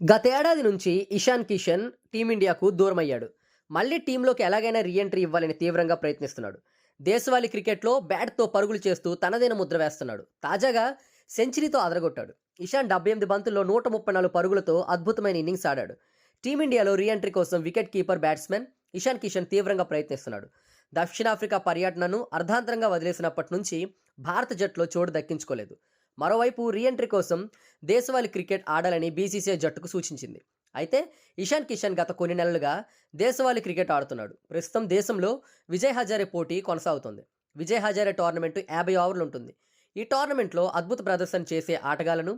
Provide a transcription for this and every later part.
గతేడాది నుంచి ఇషాన్ కిషన్ టీమిండియాకు దూరమయ్యాడు. మళ్ళీ టీంలోకి ఎలాగైనా రీఎంట్రీ ఇవ్వాలని తీవ్రంగా ప్రయత్నిస్తున్నాడు. దేశవాళీ క్రికెట్లో బ్యాట్తో పరుగులు చేస్తూ తనదైన ముద్ర వేస్తున్నాడు. తాజాగా సెంచరీతో అదరగొట్టాడు. ఇషాన్ డెబ్బై ఎనిమిది బంతుల్లో నూట ముప్పై నాలుగు పరుగులతో అద్భుతమైన ఇన్నింగ్స్ ఆడాడు. టీమిండియాలో రీఎంట్రీ కోసం wicket keeper batsman Ishan Kishan తీవ్రంగా ప్రయత్నిస్తున్నాడు. దక్షిణాఫ్రికా పర్యటనను అర్ధాంతరంగా వదిలేసినప్పటి నుంచి భారత జట్టులో చోటు దక్కించుకోలేదు. మరోవైపు రీఎంట్రీ కోసం దేశవాళీ క్రికెట్ ఆడాలని బీసీసీఐ జట్టుకు సూచించింది. అయితే ఇషాన్ కిషన్ గత కొన్ని నెలలుగా దేశవాళీ క్రికెట్ ఆడుతున్నాడు. ప్రస్తుతం దేశంలో విజయ్ హజారే పోటీ కొనసాగుతుంది. విజయ్ హజారే టోర్నమెంట్ యాభై ఓవర్లు ఉంటుంది. ఈ టోర్నమెంట్లో అద్భుత ప్రదర్శన చేసే ఆటగాళ్ళను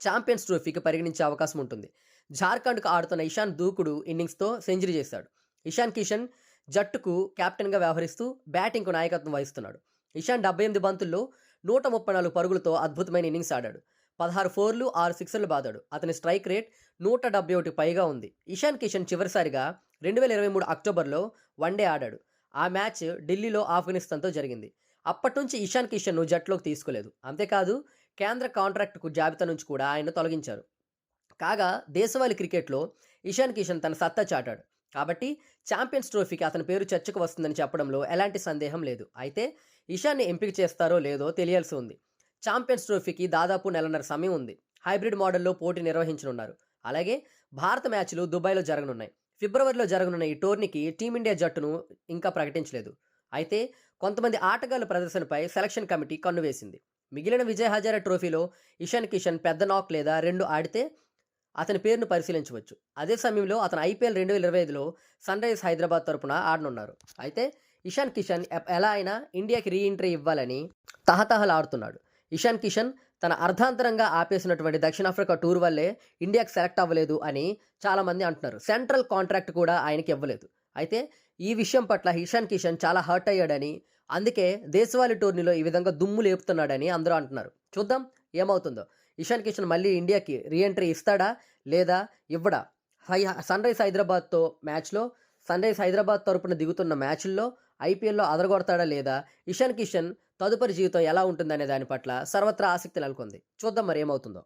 ఛాంపియన్స్ ట్రోఫీకి పరిగణించే అవకాశం ఉంటుంది. జార్ఖండ్కు ఆడుతున్న ఇషాన్ దూకుడు ఇన్నింగ్స్తో సెంచరీ చేశాడు. ఇషాన్ కిషన్ జట్టుకు కెప్టెన్గా వ్యవహరిస్తూ బ్యాటింగ్కు నాయకత్వం వహిస్తున్నాడు. ఇషాన్ డెబ్బై ఎనిమిది బంతుల్లో నూట ముప్పై నాలుగు పరుగులతో అద్భుతమైన ఇన్నింగ్స్ ఆడాడు. పదహారు ఫోర్లు ఆరు సిక్సర్లు బాదాడు. అతని స్ట్రైక్ రేట్ నూట డెబ్బై ఒకటి పైగా ఉంది. ఇషాన్ కిషన్ చివరిసారిగా రెండు వేల ఇరవై మూడు అక్టోబర్లో వన్డే ఆడాడు. ఆ మ్యాచ్ ఢిల్లీలో ఆఫ్ఘనిస్తాన్తో జరిగింది. అప్పటి నుంచి ఇషాన్ కిషన్ను జట్టులోకి తీసుకోలేదు. అంతేకాదు కేంద్ర కాంట్రాక్టుకు జాబితా నుంచి కూడా ఆయన తొలగించారు. కాగా దేశవాళీ క్రికెట్లో ఇషాన్ కిషన్ తన సత్తా చాటాడు. కాబట్టి ఛాంపియన్స్ ట్రోఫీకి అతని పేరు చర్చకు వస్తుందని చెప్పడంలో ఎలాంటి సందేహం లేదు. అయితే ఇషాన్ని ఎంపిక చేస్తారో లేదో తెలియాల్సి ఉంది. ఛాంపియన్స్ ట్రోఫీకి దాదాపు నెలన్నర సమయం ఉంది. హైబ్రిడ్ మోడల్లో పోటీ నిర్వహించనున్నారు. అలాగే భారత మ్యాచ్లు దుబాయ్లో జరగనున్నాయి. ఫిబ్రవరిలో జరగనున్న ఈ టోర్నీకి టీమిండియా జట్టును ఇంకా ప్రకటించలేదు. అయితే కొంతమంది ఆటగాళ్ళ ప్రదర్శనపై సెలక్షన్ కమిటీ కన్నువేసింది మిగిలిన విజయ్ హజారే ట్రోఫీలో ఇషాన్ కిషన్ పెద్ద నాక్ లేదా రెండు ఆడితే అతని పేరును పరిశీలించవచ్చు. అదే సమయంలో అతను ఐపీఎల్ రెండు వేల ఇరవై ఐదులో సన్ రైజ్ హైదరాబాద్ తరపున ఆడనున్నారు. అయితే ఇషాన్ కిషన్ ఎలా అయినా ఇండియాకి రీఎంట్రీ ఇవ్వాలని తహతహలాడుతున్నాడు. ఇషాన్ కిషన్ తన అర్ధాంతరంగా ఆపేసినటువంటి దక్షిణాఫ్రికా టూర్ వల్లే ఇండియాకి సెలెక్ట్ అవ్వలేదు అని చాలామంది అంటున్నారు. సెంట్రల్ కాంట్రాక్ట్ కూడా ఆయనకి ఇవ్వలేదు. అయితే ఈ విషయం పట్ల ఇషాన్ కిషన్ చాలా హర్ట్ అయ్యాడని అందుకే దేశవాళీ టోర్నీలో ఈ విధంగా దుమ్ము లేపుతున్నాడని అందరూ అంటున్నారు. చూద్దాం ఏమవుతుందో. ఇషాన్ కిషన్ మళ్ళీ ఇండియాకి రీఎంట్రీ ఇస్తాడా లేదా ఇవ్వడా? హై సన్ రైజ్ హైదరాబాద్తో మ్యాచ్లో సన్ రైజ్ హైదరాబాద్ తరపున దిగుతున్న మ్యాచ్ల్లో ఐపీఎల్లో అదరగొడతాడా లేదా? ఇషాన్ కిషన్ తదుపరి జీవితం ఎలా ఉంటుందనే దాని పట్ల సర్వత్రా ఆసక్తి నెలకొంది. చూద్దాం మరి ఏమవుతుందో.